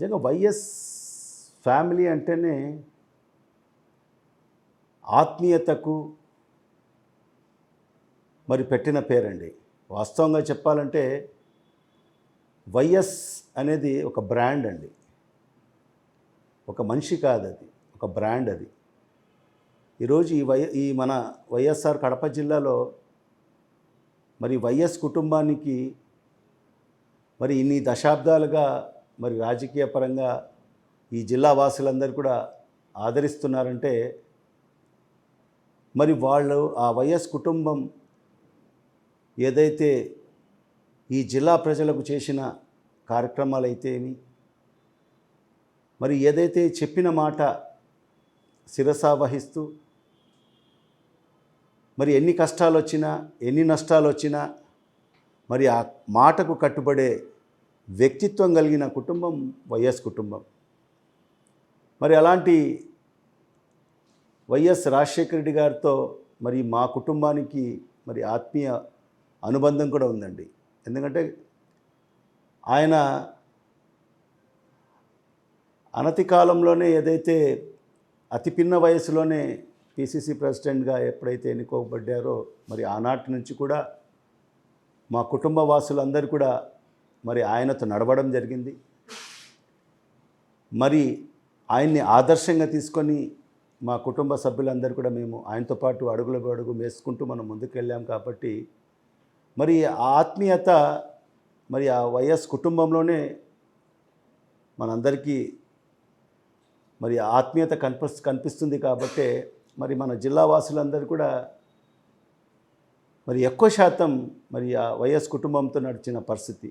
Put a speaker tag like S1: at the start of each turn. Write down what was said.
S1: నిజంగా YS family అంటేనే ఆత్మీయతకు మరి పెట్టిన పేరండి. వాస్తవంగా చెప్పాలంటే వైఎస్ అనేది ఒక బ్రాండ్ అండి. ఒక మనిషి కాదు అది ఒక బ్రాండ్ అది. ఈరోజు ఈ వై ఈ మన వైఎస్ఆర్ కడప జిల్లాలో మరి వైఎస్ కుటుంబానికి మరి ఇన్ని దశాబ్దాలుగా మరి రాజకీయ పరంగా ఈ జిల్లా వాసులందరూ కూడా ఆదరిస్తున్నారంటే మరి వాళ్ళు ఆ వైఎస్ కుటుంబం ఏదైతే ఈ జిల్లా ప్రజలకు చేసిన కార్యక్రమాలు అయితేమి మరి ఏదైతే చెప్పిన మాట శిరసావహిస్తూ మరి ఎన్ని కష్టాలు వచ్చినా ఎన్ని నష్టాలు వచ్చినా మరి ఆ మాటకు కట్టుబడే వ్యక్తిత్వం కలిగిన కుటుంబం వైఎస్ కుటుంబం. మరి అలాంటి వైఎస్ రాజశేఖర రెడ్డి గారితో మరి మా కుటుంబానికి మరి ఆత్మీయ అనుబంధం కూడా ఉందండి. ఎందుకంటే ఆయన అనతి కాలంలోనే ఏదైతే అతి పిన్న వయసులోనే పిసిసి ప్రెసిడెంట్గా ఎప్పుడైతే ఎన్నుకోబడ్డారో మరి ఆనాటి నుంచి కూడా మా కుటుంబ వాసులందరూ కూడా మరి ఆయనతో నడవడం జరిగింది. మరి ఆయన్ని ఆదర్శంగా తీసుకొని మా కుటుంబ సభ్యులందరూ కూడా మేము ఆయనతో పాటు అడుగుల అడుగు వేసుకుంటూ మనం ముందుకెళ్ళాం కాబట్టి మరి ఆ ఆత్మీయత మరి ఆ వైఎస్ కుటుంబంలోనే మనందరికీ మరి ఆత్మీయత కనిపి కనిపిస్తుంది కాబట్టే మరి మన జిల్లా వాసులందరూ కూడా మరి ఎక్కువ శాతం మరి ఆ వైఎస్ కుటుంబంతో నడిచిన పరిస్థితి.